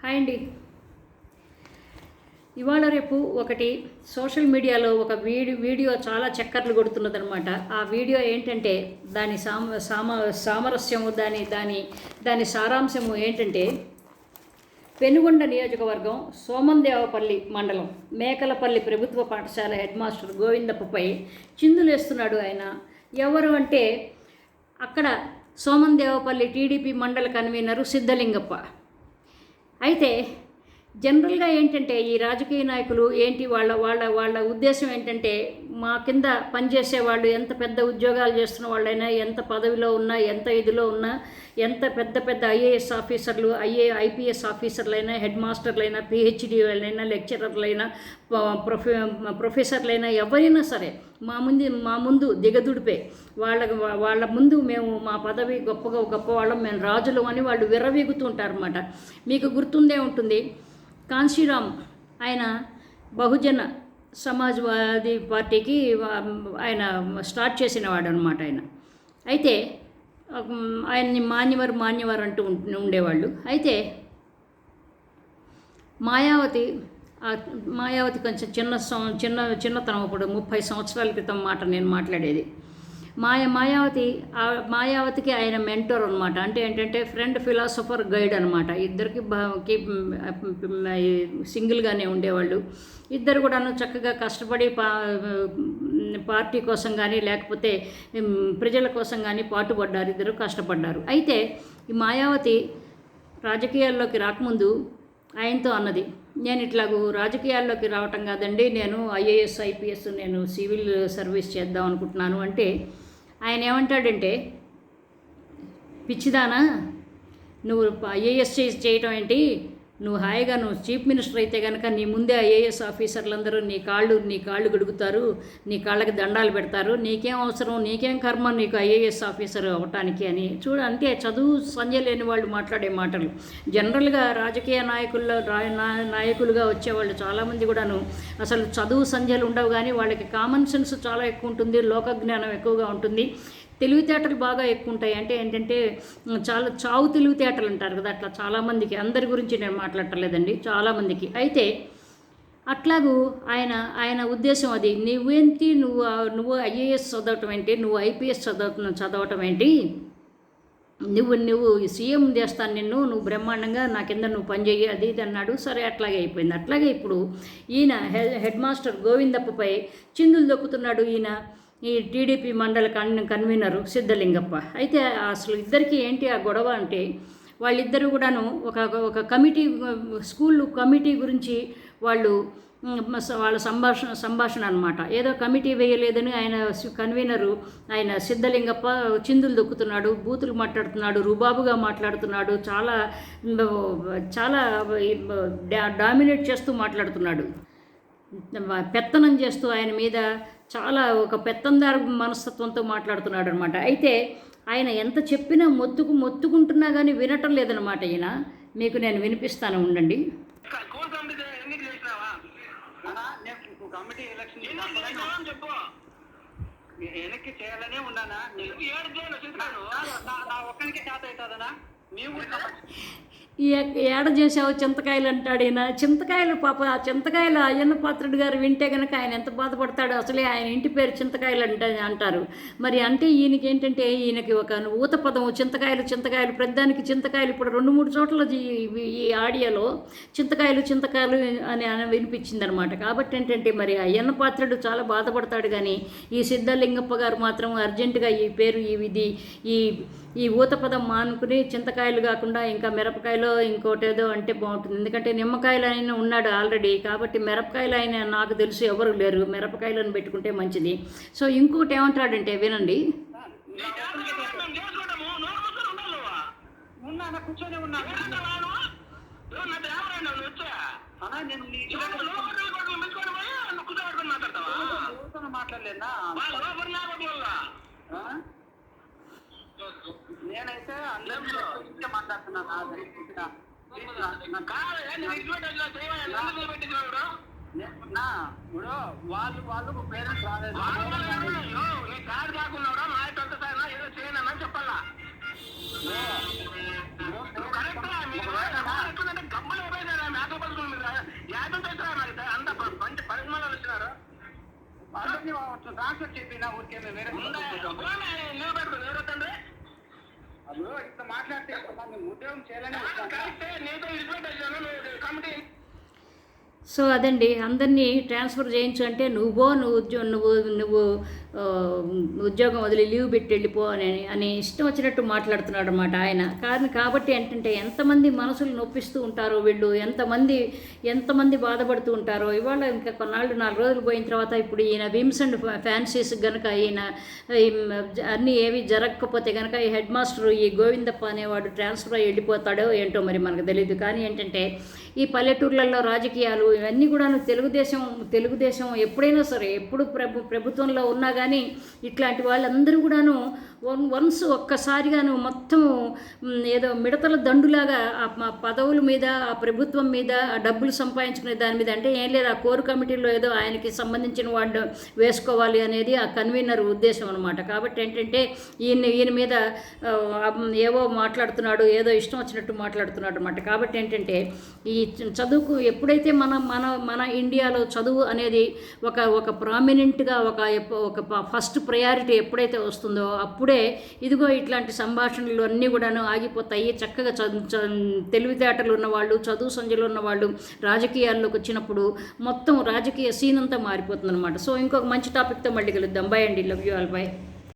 Hi అండి. ఇవాళ రేపు ఒకటి సోషల్ మీడియాలో ఒక వీడియో వీడియో చాలా చక్కర్లు కొడుతున్నదనమాట ఆ వీడియో ఏంటంటే దాని సామ సామ సామరస్యము దాని దాని దాని సారాంశము ఏంటంటే పెనుగొండ నియోజకవర్గం సోమందేవపల్లి మండలం మేకలపల్లి ప్రభుత్వ పాఠశాల హెడ్ మాస్టర్ గోవిందప్పపై చిందులేస్తున్నాడు ఆయన. ఎవరు అంటే అక్కడ సోమందేవపల్లి టీడీపీ మండల కన్వీనరు సిద్ధలింగప్ప. అయితే జనరల్గా ఏంటంటే ఈ రాజకీయ నాయకులు ఏంటి వాళ్ళ వాళ్ళ వాళ్ళ ఉద్దేశం ఏంటంటే మా కింద పనిచేసే వాళ్ళు ఎంత పెద్ద ఉద్యోగాలు చేస్తున్న వాళ్ళైనా ఎంత పదవిలో ఉన్నా ఎంత ఇదిలో ఉన్నా ఎంత పెద్ద పెద్ద ఐఏఎస్ ఆఫీసర్లు ఐఏ ఐపీఎస్ ఆఫీసర్లైనా హెడ్ మాస్టర్లైనా పిహెచ్డీలైనా లెక్చరర్లైనా ప్రొఫె ప్రొఫెసర్లైనా ఎవరైనా సరే మా ముందు మా ముందు దిగదుడిపే. వాళ్ళ వాళ్ళ ముందు మేము మా పదవి గొప్పగా గొప్ప వాళ్ళం మేము రాజులు అని వాళ్ళు విర్రవీగుతూ ఉంటారన్నమాట. మీకు గుర్తుందే ఉంటుంది కాంశీరామ్ ఆయన బహుజన సమాజ్వాదీ పార్టీకి ఆయన స్టార్ట్ చేసినవాడు అనమాట ఆయన. అయితే ఆయన్ని మాన్యవర్ మాన్యవర్ అంటూ ఉండేవాళ్ళు. అయితే మాయావతి మాయావతి కొంచెం చిన్న చిన్న చిన్నతనం ఇప్పుడు ముప్పై సంవత్సరాల క్రితం మాట నేను మాట్లాడేది. మాయ మాయావతి మాయావతికి ఆయన మెంటోర్ అనమాట అంటే ఏంటంటే ఫ్రెండ్ ఫిలాసఫర్ గైడ్ అనమాట ఇద్దరికి సింగిల్గానే ఉండేవాళ్ళు. ఇద్దరు కూడాను చక్కగా కష్టపడి పా పార్టీ కోసం కానీ లేకపోతే ప్రజల కోసం కానీ పాటుపడ్డారు. ఇద్దరు కష్టపడ్డారు. అయితే ఈ మాయావతి రాజకీయాల్లోకి రాకముందు ఆయనతో అన్నది నేను ఇట్లాగూ రాజకీయాల్లోకి రావటం కాదండి. నేను ఐఏఎస్ ఐపీఎస్ నేను సివిల్ సర్వీస్ చేద్దాం అనుకుంటున్నాను. అంటే ఆయన ఏమంటాడంటే పిచ్చిదానా నువ్వు ఐఏఎస్ చేయటం ఏంటి? నువ్వు హాయిగా నువ్వు చీఫ్ మినిస్టర్ అయితే కనుక నీ ముందే ఐఏఎస్ ఆఫీసర్లందరూ నీ కాళ్ళు నీ కాళ్ళు గడుగుతారు నీ కాళ్ళకి దండాలు పెడతారు. నీకేం అవసరం నీకేం కర్మ నీకు ఐఏఎస్ ఆఫీసర్ అవ్వటానికి అని చూడ. అంటే చదువు సంజయ్ లేని వాళ్ళు మాట్లాడే మాటలు. జనరల్గా రాజకీయ నాయకుల్లో నాయకులుగా వచ్చేవాళ్ళు చాలామంది కూడాను అసలు చదువు సంధ్యలు ఉండవు కానీ వాళ్ళకి కామన్ సెన్స్ చాలా ఎక్కువ ఉంటుంది లోకజ్ఞానం ఎక్కువగా ఉంటుంది. తెలివితేటలు బాగా ఎక్కువ ఉంటాయి అంటే ఏంటంటే చాలా చావు తెలివితేటలు అంటారు కదా అట్లా చాలామందికి అందరి గురించి నేను మాట్లాడటలేదండి చాలామందికి అయితే అట్లాగూ ఆయన ఆయన ఉద్దేశం అది. నువ్వేంటి నువ్వు నువ్వు ఐఏఎస్ చదవటం ఏంటి నువ్వు ఐపీఎస్ చదవటం చదవటం ఏంటి? నువ్వు నువ్వు సీఎం చేస్తాను నిన్ను నువ్వు బ్రహ్మాండంగా నా కింద నువ్వు పనిచేయి అది ఇది అన్నాడు. సరే అట్లాగే అయిపోయింది. అట్లాగే ఇప్పుడు ఈయన హెడ్ మాస్టర్ గోవిందప్పపై చిందులు దొక్కుతున్నాడు. ఈయన ఈ టీడీపీ మండల కన్ కన్వీనరు సిద్ధలింగప్ప. అయితే అసలు ఇద్దరికి ఏంటి ఆ గొడవ అంటే వాళ్ళిద్దరూ కూడాను ఒక ఒక కమిటీ స్కూల్ కమిటీ గురించి వాళ్ళు వాళ్ళ సంభాషణ సంభాషణ అనమాట ఏదో కమిటీ వేయలేదని ఆయన కన్వీనరు ఆయన సిద్ధలింగప్ప చిందులు దొక్కుతున్నాడు బూతులు మాట్లాడుతున్నాడు రుబాబుగా మాట్లాడుతున్నాడు చాలా చాలా డామినేట్ చేస్తూ మాట్లాడుతున్నాడు. పెత్తనం చేస్తూ ఆయన మీద చాలా ఒక పెత్తందారు మనస్తత్వంతో మాట్లాడుతున్నాడు అనమాట అయితే ఆయన ఎంత చెప్పినా మొత్తుకు మొత్తుకుంటున్నా కానీ వినటం లేదనమాట ఈయన. మీకు నేను వినిపిస్తాను ఉండండి. వెనక్కి చేయాలనే ఉన్నానా? ఒక్కరికి చేత అవుతుందనా? మేము ఏడ చేసావు చింతకాయలు అంటాడు ఈయన. చింతకాయలు పాప ఆ చింతకాయలు అయ్యన్న పాత్రుడు గారు వింటే కనుక ఆయన ఎంత బాధపడతాడో అసలే ఆయన ఇంటి పేరు చింతకాయలు అంట అంటారు. మరి అంటే ఈయనకి ఏంటంటే ఈయనకి ఒక ఊత పదం చింతకాయలు చింతకాయలు ప్రతిదానికి చింతకాయలు. ఇప్పుడు రెండు మూడు చోట్ల ఈ ఆడియోలో చింతకాయలు చింతకాయలు అని వినిపించింది అనమాట కాబట్టి ఏంటంటే మరి అయ్యన్న పాత్రుడు చాలా బాధపడతాడు కానీ ఈ సిద్ధలింగప్ప గారు మాత్రం అర్జెంటుగా ఈ పేరు ఈ విధి ఈ ఈ ఊత పదం మానుకుని చింతకాయలు కాకుండా ఇంకా మిరపకాయలు ఇంకోటి ఏదో అంటే బాగుంటుంది. ఎందుకంటే నిమ్మకాయలు అయినా ఉన్నాడు ఆల్రెడీ కాబట్టి మిరపకాయలు అయినా నాకు తెలుసు ఎవరు లేరు. మిరపకాయలను పెట్టుకుంటే మంచిది. సో ఇంకోటి ఏమంటాడంటే వినండి. మాట్లాడలేదా నేనైతే అందరిలో మాట్లాడుతున్నాను ఇప్పుడు. వాళ్ళు వాళ్ళు పేరెంట్స్ రాలేదు. నీ కారు కాకుండా మా యొక్క ఏదో చేయనన్నా చెప్పాలా? గమ్మలు పోయినారా మేకలు పడుతుంది యాదం మరి అంత మంచి పరిశ్రమలు వచ్చినారు. ట్రాన్స్ఫర్ చెప్పినా ఊరికే వేరే నిలబెడుతుంది ఎవరు తండ్రి అప్పుడు ఇంత మాట్లాడితే మేము ఉద్యోగం చేయాలని నీతో ఇరిపోయి కమిటీ సో అదండి అందరినీ ట్రాన్స్ఫర్ చేయించు అంటే నువ్వో నువ్వు ఉద్యో నువ్వు నువ్వు ఉద్యోగం వదిలి లీవ్ పెట్టి వెళ్ళిపో అని అని ఇష్టం వచ్చినట్టు మాట్లాడుతున్నాడు అనమాట ఆయన. కానీ కాబట్టి ఏంటంటే ఎంతమంది మనసులు నొప్పిస్తూ ఉంటారో వీళ్ళు ఎంతమంది ఎంతమంది బాధపడుతూ ఉంటారో. ఇవాళ ఇంకా కొన్నాళ్ళు నాలుగు రోజులు పోయిన తర్వాత ఇప్పుడు ఈయన విమ్స్ అండ్ ఫ్యాన్సీస్ కనుక ఈయన అన్నీ ఏవి జరగకపోతే కనుక ఈ హెడ్ మాస్టర్ ఈ గోవిందప్ప అనేవాడు ట్రాన్స్ఫర్ అయ్యి వెళ్ళిపోతాడో ఏంటో మరి మనకు తెలియదు కానీ ఏంటంటే ఈ పల్లెటూర్లలో రాజకీయాలు ఇవన్నీ కూడాను తెలుగుదేశం తెలుగుదేశం ఎప్పుడైనా సరే ఎప్పుడు ప్రభు ప్రభుత్వంలో ఉన్నా కానీ ఇట్లాంటి వాళ్ళందరూ కూడాను వన్ వన్స్ ఒక్కసారిగాను మొత్తం ఏదో మిడతల దండులాగా ఆ పదవుల మీద ఆ ప్రభుత్వం మీద ఆ డబ్బులు సంపాదించుకునే దాని మీద అంటే ఏం లేదు ఆ కోర్ కమిటీలో ఏదో ఆయనకి సంబంధించిన వాడు వేసుకోవాలి అనేది ఆ కన్వీనర్ ఉద్దేశం అనమాట కాబట్టి ఏంటంటే ఈయన ఈయన మీద ఏవో మాట్లాడుతున్నాడు ఏదో ఇష్టం వచ్చినట్టు మాట్లాడుతున్నాడు అనమాట కాబట్టి ఏంటంటే ఈ చదువుకు ఎప్పుడైతే మనం మన మన ఇండియాలో చదువు అనేది ఒక ఒక ప్రామినెంట్గా ఒక ఒక ఫస్ట్ ప్రయారిటీ ఎప్పుడైతే వస్తుందో అప్పుడే ఇదిగో ఇట్లాంటి సంభాషణలు అన్నీ కూడాను ఆగిపోతాయి. చక్కగా చదువు చ- తెలివితేటలు ఉన్నవాళ్ళు చదువు సంధ్యలు ఉన్నవాళ్ళు రాజకీయాల్లోకి వచ్చినప్పుడు మొత్తం రాజకీయ సీన్ అంతా మారిపోతుంది అనమాట సో ఇంకొక మంచి టాపిక్తో మళ్ళీ కలుద్దాం. బై అండి. Love you all by